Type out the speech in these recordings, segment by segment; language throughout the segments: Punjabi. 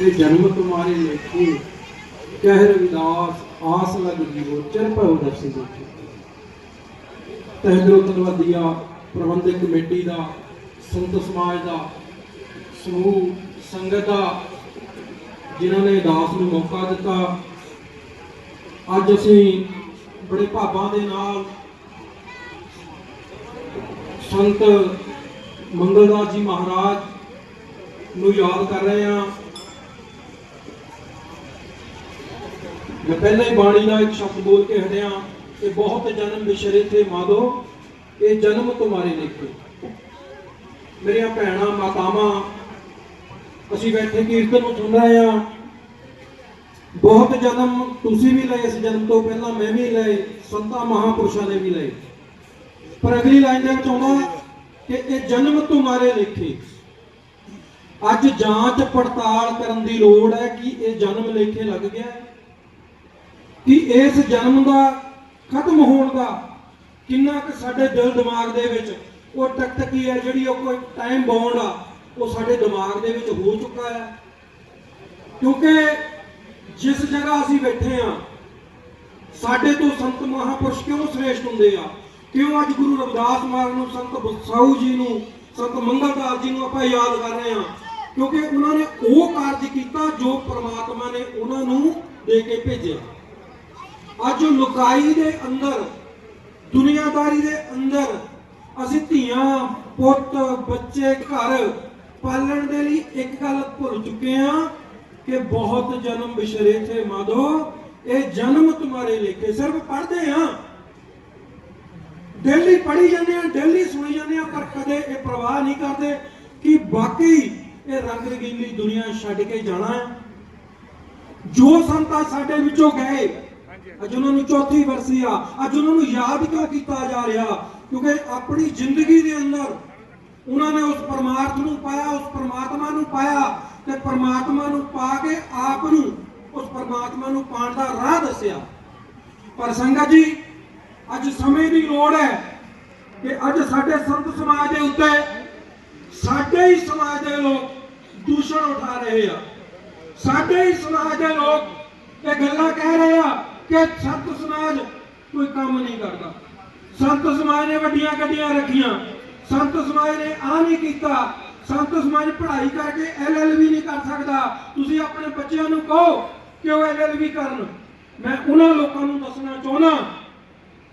ਇਹ ਜਨਮ ਤੁਮਾਰੇ ਲੇਖੇ ਕਹਿ ਰਵਿਦਾਸ, ਆਸ ਲਗ ਜੀਵੋ ਚਿਰ ਭਉ ਦਰਸੀ ਦੇਖੇ। ਤਹਿਦਰੋ ਤਲਵਦੀਆ ਪ੍ਰਬੰਧਕ ਕਮੇਟੀ ਦਾ, ਸੰਤ ਸਮਾਜ ਦਾ, ਸਮੂਹ, ਸੰਗਤ ਦਾ, ਜਿਨ੍ਹਾਂ ਨੇ ਦਾਸ ਨੂੰ ਮੌਕਾ ਦਿੱਤਾ। ਅੱਜ ਅਸੀਂ ਬੜੇ ਭਾਵਾਂ ਦੇ ਨਾਲ ਸੰਤ ਮੰਗਲਦਾਸ ਜੀ ਮਹਾਰਾਜ ਨੂੰ ਯਾਦ ਕਰ ਰਹੇ ਹਾਂ। ਮੈਂ ਪਹਿਲਾਂ ਹੀ ਬਾਣੀ ਦਾ ਇੱਕ ਸ਼ਬਦ ਬੋਲ ਕੇ ਹਟਿਆ ਕਿ ਬਹੁਤ ਜਨਮ ਵਿਸ਼ਰੇ ਥੇ ਮਾਦੋ, ਇਹ ਜਨਮ ਤੁਹਾਰੇ ਲਿਖੇ। ਮੇਰੀਆਂ ਭੈਣਾਂ, ਮਾਤਾਵਾਂ, ਅਸੀਂ ਬੈਠੇ ਕੀਰਤਨ ਨੂੰ ਸੁਣ ਰਹੇ ਹਾਂ। ਬਹੁਤ ਜਨਮ ਤੁਸੀਂ ਵੀ ਲਏ ਇਸ ਜਨਮ ਤੋਂ ਪਹਿਲਾਂ ਮੈਂ ਵੀ ਲਏ, ਸੰਤਾਂ, ਮਹਾਪੁਰਸ਼ਾਂ ਨੇ ਵੀ ਲਏ। ਪਰ ਅਗਲੀ ਲਾਈਨ ਦੇ ਵਿੱਚ ਆਉਂਦਾ ਕਿ ਇਹ ਜਨਮ ਤੁਹਾਰੇ ਲਿਖੇ। ਅੱਜ ਜਾਂਚ ਪੜਤਾਲ ਕਰਨ ਦੀ ਲੋੜ ਹੈ ਕਿ ਇਹ ਜਨਮ ਲੇਖੇ ਲੱਗ ਗਿਆ। ਹੈ ਕਿ ਇਸ ਜਨਮ ਦਾ, ਖਤਮ ਹੋਣ ਦਾ ਕਿੰਨਾ ਕੁ ਸਾਡੇ ਦਿਲ ਦਿਮਾਗ ਦੇ ਵਿੱਚ, ਉਹ ਟਕਟਕੀ ਹੈ ਜਿਹੜੀ ਉਹ ਕੋਈ ਟਾਈਮ ਬਾਉਂਡ ਆ, ਉਹ ਸਾਡੇ ਦਿਮਾਗ ਦੇ ਵਿੱਚ ਹੋ ਚੁੱਕਾ ਹੈ। ਕਿਉਂਕਿ ਜਿਸ ਜਗ੍ਹਾ ਅਸੀਂ ਬੈਠੇ ਆ ਸਾਡੇ ਤੋਂ ਸੰਤ ਮਹਾਪੁਰਸ਼ ਕਿਉਂ ਸ੍ਰੇਸ਼ਟ ਹੁੰਦੇ ਆ? ਕਿਉਂ ਅੱਜ ਗੁਰੂ ਰਵਿਦਾਸ ਮਹਾਰਾਜ ਨੂੰ, ਸੰਤ ਬਸਾਊ ਜੀ ਨੂੰ, ਸੰਤ ਮੰਗਲਦਾਸ ਜੀ ਨੂੰ ਆਪਾਂ ਯਾਦ ਕਰ ਰਹੇ ਆ ਕਿਉਂਕਿ ਉਹਨਾਂ ਨੇ ਉਹ ਕਾਰਜ ਕੀਤਾ ਜੋ ਪ੍ਰਮਾਤਮਾ ਨੇ ਉਹਨਾਂ ਨੂੰ ਦੇ ਕੇ ਭੇਜਿਆ। ਅੱਜ ਲੁਕਾਈ ਦੇ ਅੰਦਰ, ਦੁਨੀਆਦਾਰੀ ਦੇ ਅੰਦਰ ਅਸੀਂ ਧੀਆਂ, ਪੁੱਤ, ਬੱਚੇ, ਘਰ ਪਾਲਣ ਦੇ ਲਈ ਇੱਕ ਗੱਲ ਭੁੱਲ ਚੁੱਕੇ ਹਾਂ ਕਿ ਬਹੁਤ ਜਨਮ ਬਿਸ਼ਰੇ ਥੇ ਮਾਧੋ, ਇਹ ਜਨਮ ਤੁਹਾਰੇ ਲਿਖੇ। ਸਿਰਫ ਪੜ੍ਹਦੇ ਹਾਂ। ਡੇਲੀ ਪੜ੍ਹੀ ਜਾਂਦੇ ਆ ਡੇਲੀ ਸੁਣੀ ਜਾਂਦੇ ਆ ਪਰ ਕਦੇ ਇਹ ਪ੍ਰਵਾਹ ਨਹੀਂ ਕਰਦੇ ਕਿ ਵਾਕਈ ਇਹ ਰੰਗ ਰੰਗੀਲੀ ਦੁਨੀਆ ਛੱਡ ਕੇ ਜਾਣਾ ਹੈ। ਜੋ ਸੰਤਾਂ ਸਾਡੇ ਵਿੱਚੋਂ ਗਏ ਅੱਜ ਉਹਨਾਂ ਨੂੰ ਚੌਥੀ ਵਰਸੀ ਆ, ਅੱਜ ਉਹਨਾਂ ਨੂੰ ਯਾਦ ਕਿਉਂ ਕੀਤਾ ਜਾ ਰਿਹਾ? ਕਿਉਂਕਿ ਆਪਣੀ ਜ਼ਿੰਦਗੀ ਦੇ ਅੰਦਰ ਉਹਨਾਂ ਨੇ ਉਸ ਪਰਮਾਰਥ ਨੂੰ ਪਾਇਆ, ਉਸ ਪਰਮਾਤਮਾ ਨੂੰ ਪਾਇਆ ਤੇ ਪਰਮਾਤਮਾ ਨੂੰ ਪਾ ਕੇ ਆਪ ਨੂੰ ਉਸ ਪਰਮਾਤਮਾ ਨੂੰ ਪਾਣ ਦਾ ਰਾਹ ਦੱਸਿਆ। ਪਰ ਸੰਗਤ ਜੀ, ਅੱਜ ਸਮੇਂ ਦੀ ਲੋੜ ਹੈ ਕਿ ਅੱਜ ਸਾਡੇ ਸੰਤ ਸਮਾਜ ਦੇ ਉੱਤੇ ਸਾਡੇ ਹੀ ਸਮਾਜ ਦੇ ਲੋਕ ਦੂਸ਼ਣ ਉਠਾ ਰਹੇ ਆ। ਸਾਡੇ ਹੀ ਸਮਾਜ ਦੇ ਲੋਕ ਇਹ ਗੱਲਾਂ ਕਹਿ ਰਹੇ ਆ ਕਿ ਸੰਤ ਸਮਾਜ ਕੋਈ ਕੰਮ ਨਹੀਂ ਕਰਦਾ। ਸੰਤ ਸਮਾਜ ਨੇ ਵੱਡੀਆਂ ਗੱਡੀਆਂ ਰੱਖੀਆਂ। ਸੰਤ ਸਮਾਜ ਨੇ ਆ ਨਹੀਂ ਕੀਤਾ। ਸੰਤ ਸਮਾਜ ਪੜ੍ਹਾਈ ਕਰਕੇ ਐਲਐਲਬੀ ਨਹੀਂ ਕਰ ਸਕਦਾ। ਤੁਸੀਂ ਆਪਣੇ ਬੱਚਿਆਂ ਨੂੰ ਕਹੋ ਕਿ ਉਹ ਐਲਐਲਬੀ ਕਰਨ। ਮੈਂ ਉਹਨਾਂ ਲੋਕਾਂ ਨੂੰ ਦੱਸਣਾ ਚਾਹੁੰਦਾ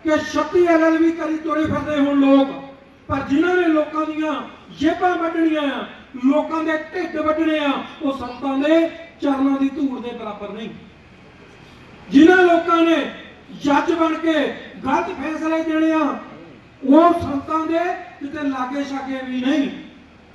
ਕਿ 36 ਐਲਐਲਬੀ ਕਰੀ ਤੁਰੇ ਫਿਰਦੇ ਹੁਣ ਲੋਕ। ਪਰ ਜਿਨ੍ਹਾਂ ਨੇ ਲੋਕਾਂ ਦੀਆਂ ਜੇਬਾਂ ਵੱਢਣੀਆਂ ਆ, ਲੋਕਾਂ ਦੇ ਢਿੱਡ ਵੱਢਣੇ ਆ, ਉਹ ਸੰਤਾਂ ਦੇ ਚਰਨਾਂ ਦੀ ਧੂੜ ਦੇ ਬਰਾਬਰ ਨਹੀਂ। ਜਿਨ੍ਹਾਂ ਲੋਕਾਂ ਨੇ ਜੱਜ ਬਣ ਕੇ ਗਲਤ ਫੈਸਲੇ ਦੇਣੇ ਆ, ਉਹ ਸੰਤਾਂ ਦੇ ਕਿਤੇ ਲਾਗੇ ਛਾਗੇ ਵੀ ਨਹੀਂ।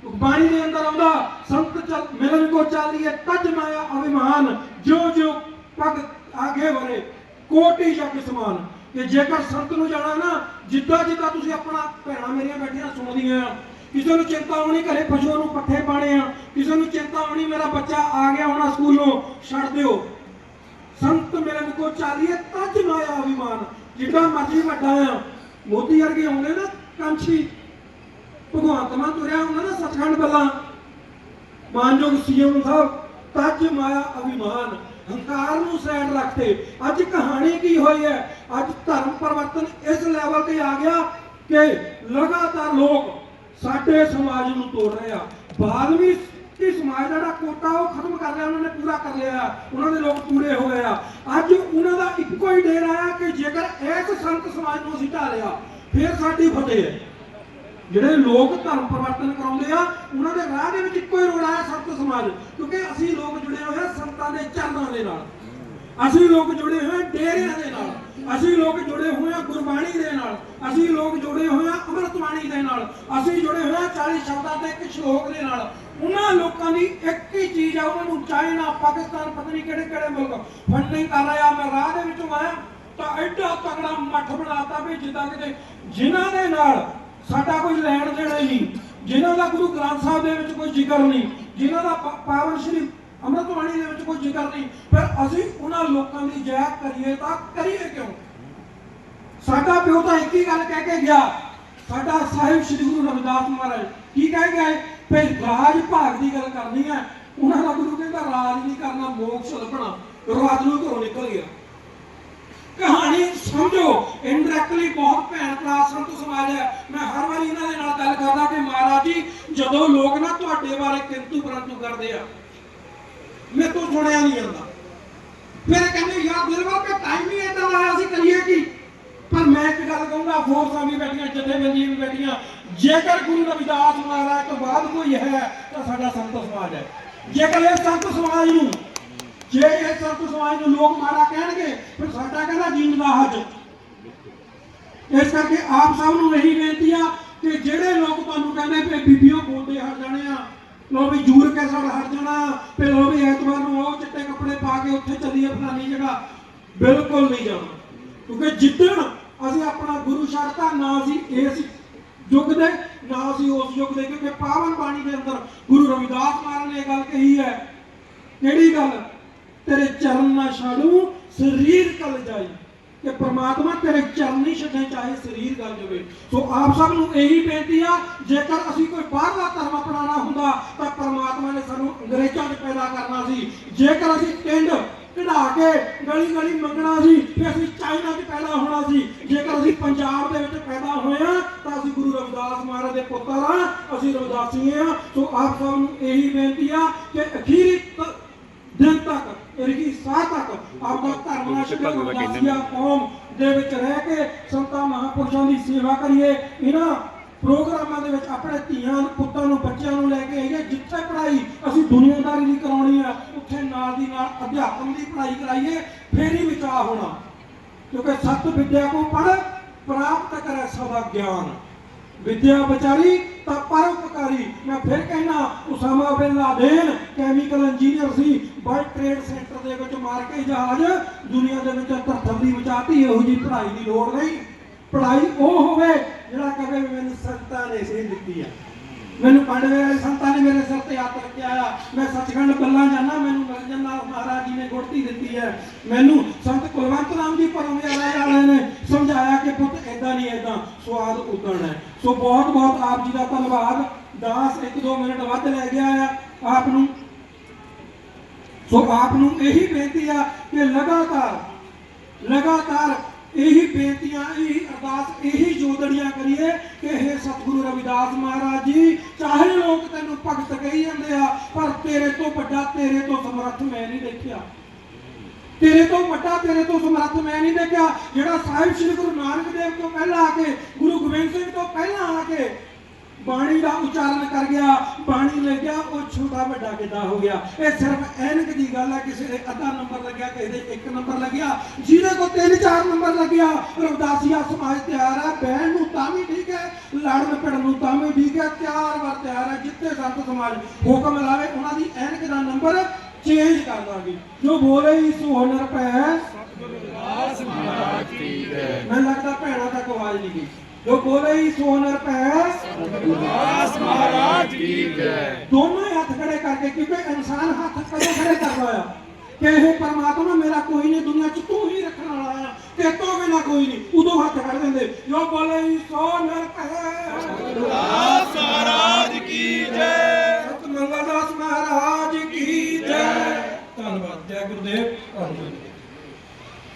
ਬਾਣੀ ਦੇ ਅੰਦਰ ਆਉਂਦਾ ਸੰਤ ਚਲ ਮਿਲਨ ਕੋ ਚਾਲੀਏ ਤਜ ਮਾਇਆ ਅਭਿਮਾਨ ਜੋ ਜੋ ਪਗ ਆਗੇ ਵਰੇ, ਕੋਟੀ ਜਗ ਸਮਾਨ ਕਿ ਜੇਕਰ ਸੰਤ ਨੂੰ ਜਾਣਾ ਨਾ, ਜਿੱਦਾਂ ਜਿੱਦਾਂ ਤੁਸੀਂ ਆਪਣਾ ਭੈਣਾਂ ਮੇਰੀਆਂ ਬੈਠੀਆਂ ਸੁਣਦੀਆਂ ਆ ਕਿਸੇ ਨੂੰ ਚਿੰਤਾ ਹੋਣੀ ਘਰੇ ਪਸ਼ੂਆਂ ਨੂੰ ਪੱਠੇ ਪਾਣੇ ਆ, ਕਿਸੇ ਨੂੰ ਚਿੰਤਾ ਹੋਣੀ ਮੇਰਾ ਬੱਚਾ ਆ ਗਿਆ ਹੋਣਾ ਸਕੂਲੋਂ, ਛੱਡ ਦਿਓ। ਸੰਤ ਮਿਲਨ ਕੋ ਚਾਲੀਏ ਤਜ ਮਾਇਆ ਅਭਿਮਾਨ, ਜਿੱਡਾ ਮਰਜ਼ੀ ਵੱਡਾ ਆ। ਮੋਦੀ ਵਰਗੇ ਆਉਂਦੇ ਨਾ ਕੰਛੀ ਭਗਵੰਤ ਮਾਨ ਤੁਰਿਆ ਹੁੰਦਾ ਨਾ ਸੱਚਖੰਡ ਬੱਲਾ ਮਾਨਯੋਗ ਸੀਐਮ ਸਾਹਿਬ, ਤਜ ਮਾਇਆ ਅਭਿਮਾਨ, ਹੰਕਾਰ ਨੂੰ ਸਾਈਡ ਰੱਖਦੇ। ਅੱਜ ਕਹਾਣੀ ਕੀ ਹੋਈ ਹੈ? ਅੱਜ ਧਰਮ ਪਰਿਵਰਤਨ ਇਸ ਲੈਵਲ ਤੇ ਆ ਗਿਆ ਕਿ ਲਗਾਤਾਰ ਲੋਕ ਸਾਡੇ ਸਮਾਜ ਨੂੰ ਤੋੜ ਰਹੇ ਆ। ਬਾਦਵੀ ਕਿ ਸਮਾਜ ਦਾ ਜਿਹੜਾ ਕੋਟਾ ਉਹ ਖਤਮ ਕਰ ਲਿਆ, ਉਹਨਾਂ ਨੇ ਪੂਰਾ ਕਰ ਲਿਆ, ਉਹਨਾਂ ਦੇ ਲੋਕ ਪੂਰੇ ਹੋ ਗਏ ਆ। ਅੱਜ ਉਹਨਾਂ ਦਾ ਇੱਕੋ ਹੀ ਡੇਰਾ ਆ ਕਿ ਜੇਕਰ ਇਸ ਸੰਤ ਸਮਾਜ ਨੂੰ ਅਸੀਂ ਢਾਹ ਲਿਆ, ਫਿਰ ਸਾਡੀ ਫਤਿਹ ਹੈ। ਜਿਹੜੇ ਲੋਕ ਧਰਮ ਪਰਿਵਰਤਨ ਕਰਾਉਂਦੇ ਆ, ਉਹਨਾਂ ਦੇ ਰਾਹ ਦੇ ਵਿੱਚ ਇੱਕੋ ਹੀ ਰੋੜਾ ਹੈ ਸੰਤ ਸਮਾਜ, ਕਿਉਂਕਿ ਅਸੀਂ ਲੋਕ ਜੁੜੇ ਹੋਏ ਸੰਤਾਂ ਦੇ ਚਰਨਾਂ ਦੇ ਨਾਲ। ਅਸੀਂ ਲੋਕ ਜੁੜੇ ਹੋਏ ਡੇਰਿਆਂ ਦੇ ਨਾਲ। ਅਸੀਂ ਲੋਕ ਜੁੜੇ ਹੋਏ ਆ ਗੁਰਬਾਣੀ ਦੇ ਨਾਲ। ਅਸੀਂ ਲੋਕ ਜੁੜੇ ਹੋਏ ਆ ਅੰਮ੍ਰਿਤ ਬਾਣੀ ਦੇ ਨਾਲ। ਅਸੀਂ ਜੁੜੇ ਹੋਏ ਆ 40 ਸ਼ਬਦਾਂ ਦੇ ਇੱਕ ਸ਼ਲੋਕ ਦੇ ਨਾਲ। ਉਹਨਾਂ ਲੋਕਾਂ ਦੀ ਇੱਕ ਹੀ ਚੀਜ਼ ਆ, ਉਹਨਾਂ ਨੂੰ ਚਾਈਨਾ ਪਾਕਿਸਤਾਨ, ਪਤਾ ਨਹੀਂ ਕਿਹੜੇ ਕਿਹੜੇ ਮੁਲਕ। ਫੰਡਿੰਗ ਕਰ ਰਿਹਾ ਮੈਂ ਰਾਹ ਦੇ ਵਿੱਚੋਂ ਆਇਆ, ਤਾਂ ਐਡਾ ਤਗੜਾ ਮੱਠ ਬਣਾਤਾ ਵੀ ਜਿੱਦਾਂ ਕਿਤੇ ਜਿਨ੍ਹਾਂ ਦੇ ਨਾਲ ਸਾਡਾ ਕੋਈ ਲੈਣ ਦੇਣਾ ਹੀ ਨਹੀਂ। ਜਿਨ੍ਹਾਂ ਦਾ ਗੁਰੂ ਗ੍ਰੰਥ ਸਾਹਿਬ ਦੇ ਵਿੱਚ ਕੋਈ ਜ਼ਿਕਰ ਨਹੀਂ। ਜਿਨ੍ਹਾਂ ਦਾ ਪਾਵਨ ਸ਼੍ਰੀ ਅੰਮ੍ਰਿਤਬਾਣੀ ਦੇ ਵਿੱਚ ਕੋਈ ਜ਼ਿਕਰ ਨਹੀਂ। ਫਿਰ ਅਸੀਂ ਉਹਨਾਂ ਲੋਕਾਂ ਦੀ ਜੈ ਕਰੀਏ ਤਾਂ ਕਰੀਏ ਕਿਉਂ? ਸਾਡਾ ਪਿਓ ਤਾਂ ਇੱਕ ਹੀ ਗੱਲ ਕਹਿ ਕੇ ਗਿਆ। ਸਾਡਾ ਸਾਹਿਬ ਸ੍ਰੀ ਗੁਰੂ ਰਵਿਦਾਸ ਮਹਾਰਾਜ ਕੀ ਕਹਿ ਗਏ ਭਈ ਰਾਜ ਭਾਗ ਦੀ ਗੱਲ ਕਰਨੀ ਹੈ। ਉਹਨਾਂ ਦਾ ਗੁਰੂ ਕਹਿੰਦਾ, ਰਾਜ ਨਹੀਂ ਕਰਨਾ, ਮੋਕਸ਼ ਲੱਭਣਾ। ਰਾਜ ਨੂੰ ਘਰੋਂ ਨਿਕਲ ਗਿਆ। ਕਹਾਣੀ ਸਮਝੋ ਇਨਡਾਇਰੈਕਟਲੀ ਬਹੁਤ ਭੈਣ ਭਰਾ ਸੰਤ ਸਮਾਜ ਹੈ। ਮੈਂ ਹਰ ਵਾਰੀ ਇਹਨਾਂ ਦੇ ਨਾਲ ਗੱਲ ਕਰਦਾ ਕਿ ਮਹਾਰਾਜ ਜੀ, ਜਦੋਂ ਲੋਕ ਨਾ ਤੁਹਾਡੇ ਬਾਰੇ ਕਿੰਤੂ ਪਰੰਤੂ ਕਰਦੇ ਆ ਮੇਰੇ ਤੋਂ ਸੁਣਿਆ ਨਹੀਂ ਜਾਂਦਾ। ਫਿਰ ਕਹਿੰਦੇ, ਯਾਰ ਦਿਲਵਰ ਕੇ ਟਾਈਮ ਹੀ ਇਦਾਂ ਦਾ ਆਇਆ ਕਰੀਏ ਕੀ? ਪਰ ਮੈਂ ਇੱਕ ਗੱਲ ਕਹੂੰਗਾ, ਫੋਰਸਾਂ ਵੀ ਬੈਠੀਆਂ, ਜਥੇਬੰਦੀਆਂ ਵੀ ਬੈਠੀਆਂ। ਜੇਕਰ ਗੁਰੂ ਰਵਿਦਾਸ ਮਹਾਰਾਜ ਤੋਂ ਬਾਅਦ ਕੋਈ ਹੈ, ਤਾਂ ਸਾਡਾ ਸੰਤ ਸਮਾਜ ਹੈ। ਜੇਕਰ ਇਹ ਸੰਤ ਸਮਾਜ ਨੂੰ, ਜੇ ਇਹ ਸੰਤ ਸਮਾਜ ਨੂੰ ਲੋਕ ਮਾੜਾ ਕਹਿਣਗੇ, ਫਿਰ ਸਾਡਾ ਕਹਿੰਦਾ ਜੀਣ ਦਾ ਹੱਜ। ਇਸ ਕਰਕੇ ਆਪ ਸਭ ਨੂੰ ਇਹੀ ਬੇਨਤੀ ਆ ਕਿ ਜਿਹੜੇ ਲੋਕ ਤੁਹਾਨੂੰ ਕਹਿੰਦੇ ਕਿ ਬੀਬੀਆਂ ਬੋਲਦੇ ਹਟ ਜਾਣੇ ਆ। ਲੋ ਵੀ ਜੂਰ ਕੇ ਸੜ ਹਟ ਜਾਣਾ, ਤੇ ਲੋ ਵੀ ਐਤਵਾਰ ਨੂੰ ਉਹ ਚਿੱਟੇ ਕੱਪੜੇ ਪਾ ਕੇ ਉੱਥੇ ਚੱਲੀਏ ਫਲਾਨੀ ਜਗ੍ਹਾ। ਬਿਲਕੁਲ ਨਹੀਂ ਜਾਣਾ। ਕਿਉਂਕਿ ਜਿੱਦਣ ਅਸੀਂ ਆਪਣਾ ਗੁਰੂ ਸ਼ਰਤਾ ਨਾ ਅਸੀਂ ਇਸ ਯੁੱਗ ਦੇ, ਨਾ ਅਸੀਂ ਉਸ ਯੁੱਗ ਦੇ, ਕਿਉਂਕਿ ਪਾਵਨ ਬਾਣੀ ਦੇ ਅੰਦਰ ਗੁਰੂ ਰਵਿਦਾਸ ਮਹਾਰਾਜ ਨੇ ਇਹ ਗੱਲ ਕਹੀ ਹੈ। ਕਿਹੜੀ ਗੱਲ? ਤੇਰੇ ਚਰਨ ਨਾ ਛਾੜੂ, ਸਰੀਰ ਕਲ ਜਾਈ। ਕਿ ਪ੍ਰਮਾਤਮਾ ਤੇਰੇ ਚਰਨ ਨਹੀਂ ਛੱਡੇ, ਚਾਹੇ ਸਰੀਰ ਗਲ ਜਾਵੇ। ਸੋ ਆਪ ਸਭ ਨੂੰ ਇਹੀ ਬੇਨਤੀ ਆ, ਜੇਕਰ ਅਸੀਂ ਕੋਈ ਬਾਹਰਲਾ ਧਰਮ ਅਪਣਾਉਣਾ ਹੁੰਦਾ, ਤਾਂ ਪ੍ਰਮਾਤਮਾ ਨੇ ਸਾਨੂੰ ਅੰਗਰੇਜ਼ਾਂ 'ਚ ਪੈਦਾ ਕਰਨਾ ਸੀ। ਜੇਕਰ ਅਸੀਂ ਟਿੰਡ ਕਢਾ ਕੇ ਗਲੀ ਗਲੀ ਮੰਗਣਾ ਸੀ ਕਿ ਅਸੀਂ ਚਾਈਨਾ 'ਚ ਪੈਦਾ ਹੋਣਾ ਸੀ। ਜੇਕਰ ਅਸੀਂ ਪੰਜਾਬ ਦੇ ਵਿੱਚ ਪੈਦਾ ਹੋਏ ਆ, ਤਾਂ ਅਸੀਂ ਗੁਰੂ ਰਵਿਦਾਸ ਮਹਾਰਾਜ ਦੇ ਪੁੱਤਰ ਆ, ਅਸੀਂ ਰਵਿਦਾਸੀਏ ਆ। ਸੋ ਆਪ ਸਭ ਨੂੰ ਇਹੀ ਬੇਨਤੀ ਆ ਕਿ ਅਖੀਰੀ ਤ- ਦਿਨ ਤੱਕ ਇਰਗੀ ਸਾਹ ਤੱਕ ਆਪਦਾ ਧਰਮ ਨਾਲ ਸ਼ੁਰੂ ਕੌਮ ਦੇ ਵਿੱਚ ਰਹਿ ਕੇ ਸੰਤਾਂ ਮਹਾਪੁਰਸ਼ਾਂ ਦੀ ਸੇਵਾ ਕਰੀਏ ਇਹਨਾਂ ਪ੍ਰੋਗਰਾਮਾਂ ਦੇ ਵਿੱਚ ਆਪਣੇ ਧੀਆਂ ਪੁੱਤਾਂ ਨੂੰ ਬੱਚਿਆਂ ਨੂੰ ਲੈ ਕੇ ਆਈਏ ਜਿੱਥੇ ਪੜ੍ਹਾਈ ਅਸੀਂ ਦੁਨੀਆਦਾਰੀ ਨਹੀਂ ਕਰਾਉਣੀ ਆ ਉੱਥੇ ਨਾਲ ਦੀ ਨਾਲ ਅਧਿਆਪਨ ਦੀ ਪੜ੍ਹਾਈ ਕਰਾਈਏ ਫੇਰ ਹੀ ਵਿਚਾਰ ਹੋਣਾ। ਕਿਉਂਕਿ ਸਤ ਵਿਦਿਆ ਕੋ ਪੜ ਪ੍ਰਾਪਤ ਕਰੇ ਸਦਾ ਗਿਆਨ। ਵਿਦਿਆ ਵਿਚਾਰੀ ਤਾਂ ਪਰਉਪਕਾਰੀ। ਮੈਂ ਫਿਰ ਕਹਿਣਾ Osama bin Laden chemical engineer ਸੀ ਵਰਲਡ ਟ੍ਰੇਡ ਸੈਂਟਰ ਦੇ ਵਿੱਚ ਮਾਰ ਕੇ ਜਹਾਜ਼, ਦੁਨੀਆ ਦੇ ਵਿੱਚ ਧਰਤਮ ਦੀ ਵਿਚਾਰਤੀ, ਇਹੋ ਜੀ ਪੜ੍ਹਾਈ ਦੀ ਲੋੜ ਨਹੀਂ। ਪੜ੍ਹਾਈ ਉਹ ਹੋਵੇ ਜਿਹੜਾ ਕਹੇ ਵੀ ਮੈਨੂੰ ਸੰਤਾਂ ਨੇ ਸੇਧ ਦਿੱਤੀ ਆ। ਮੈਨੂੰ ਪਾਂਡਵੇ ਵਾਲੇ ਸੰਤਾਂ ਨੇ ਮੇਰੇ ਸਿਰ ਤੇ ਹੱਥ ਰੱਖਿਆ ਆ। ਮੈਂ ਸੱਚਖੰਡ ਬੱਲਾਂ ਜਾਣਾ ਮੈਨੂੰ ਨਿਰੰਜਨ ਨਾਥ ਮਹਾਰਾਜ ਜੀ ਨੇ ਗੁੜਤੀ ਦਿੱਤੀ ਹੈ। ਮੈਨੂੰ ਸੰਤ ਕੁਲਵੰਤ ਰਾਮ ਜੀ ਪਰਮੇ ਵਾਲੇ ਨੇ ਸਮਝਾਇਆ ਕਿ ਪੁੱਤ ਐਦਾਂ ਨਹੀਂ ਐਦਾਂ ਸਵਾਦ ਉਦਣ ਹੈ। ਸੋ ਬਹੁਤ ਬਹੁਤ ਆਪ ਜੀ ਦਾ ਧੰਨਵਾਦ। ਦਾਸ ਇੱਕ ਦੋ ਮਿੰਟ ਵੱਧ ਲੈ ਗਿਆ ਆ, ਆਪ ਨੂੰ। ਸੋ ਆਪ ਨੂੰ ਇਹੀ ਬੇਨਤੀ ਆ ਕਿ ਲਗਾਤਾਰ ਲਗਾਤਾਰ ਇਹੀ ਬੇਨਤੀਆਂ, ਇਹੀ ਅਰਦਾਸ ਇਹੀ ਜੋਦੜੀਆਂ ਕਰੀਏ ਕਿ ਇਹ ਸਤਿਗੁਰੂ ਰਵਿਦਾਸ ਮਹਾਰਾਜ ਜੀ, ਚਾਹੇ ਲੋਕ ਤੈਨੂੰ ਭਗਤ ਕਹੀ ਜਾਂਦੇ ਆ, ਪਰ ਤੇਰੇ ਤੋਂ ਵੱਡਾ, ਤੇਰੇ ਤੋਂ ਸਮਰੱਥ ਮੈਂ ਨਹੀਂ ਦੇਖਿਆ। ਤੇਰੇ ਤੋਂ ਵੱਡਾ, ਤੇਰੇ ਤੋਂ ਸਮਰੱਥ ਮੈਂ ਨਹੀਂ ਦੇਖਿਆ। ਜਿਹੜਾ ਸਾਹਿਬ ਸ੍ਰੀ ਗੁਰੂ ਨਾਨਕ ਦੇਵ ਤੋਂ ਪਹਿਲਾਂ ਆ ਕੇ, ਗੁਰੂ ਗੋਬਿੰਦ ਸਿੰਘ ਤੋਂ ਪਹਿਲਾਂ ਆ ਕੇ ਬਾਣੀ ਦਾ ਉਚਾਰਨ ਕਰ ਗਿਆ ਬਾਣੀ ਲੈ ਗਿਆ ਉਹ ਛੋਟਾ ਵੱਡਾ ਕਿੱਦਾਂ ਹੋ ਗਿਆ। ਇਹ ਸਿਰਫ ਐਨਕ ਦੀ ਗੱਲ ਹੈ ਕਿਸੇ ਦੇ ਅੱਧਾ ਨੰਬਰ ਲੱਗਿਆ ਕਿਸੇ ਦੇ ਇੱਕ ਨੰਬਰ ਲੱਗਿਆ। ਜਿਹਦੇ ਕੋ ਤਿੰਨ ਚਾਰ ਨੰਬਰ ਲੱਗਿਆ ਰਵਦਾਸੀਆ ਸਮਾਜ ਤਿਆਰ ਹੈ ਬਹਿਣ ਨੂੰ ਤਾਂ ਵੀ ਠੀਕ ਹੈ ਲੜਨ ਪਿੜਨ ਨੂੰ ਤਾਂ ਵੀ ਠੀਕ ਹੈ ਤਿਆਰ ਵਾਰ ਤਿਆਰ ਹੈ ਜਿੱਥੇ ਸੰਤ ਸਮਾਜ ਹੁਕਮ ਲਾਵੇ ਉਹਨਾਂ ਦੀ ਐਨਕ ਦਾ ਨੰਬਰ ਚੇਂਜ ਕਰ ਦਾਂਗੇ ਜੋ ਬੋਲੇ ਇਸ ਹੁਨਰ ਪੈ। ਮੈਨੂੰ ਲੱਗਦਾ ਭੈਣਾਂ ਤੱਕ ਆਵਾਜ਼ ਨਹੀਂ ਗਈ। ਜੋ ਬੋਲੇ ਇਸ ਹੁਨਰ ਪੈ ਦੋਨੋਂ ਹੀ ਹੱਥ ਖੜੇ ਕਰਕੇ ਕਿਉਂਕਿ ਇਨਸਾਨ ਹੱਥ ਕਦੋਂ ਖੜੇ ਕਰਦਾ ਆ ਕਿ ਇਹ ਪਰਮਾਤਮਾ ਮੇਰਾ ਕੋਈ ਨਹੀਂ ਦੁਨੀਆ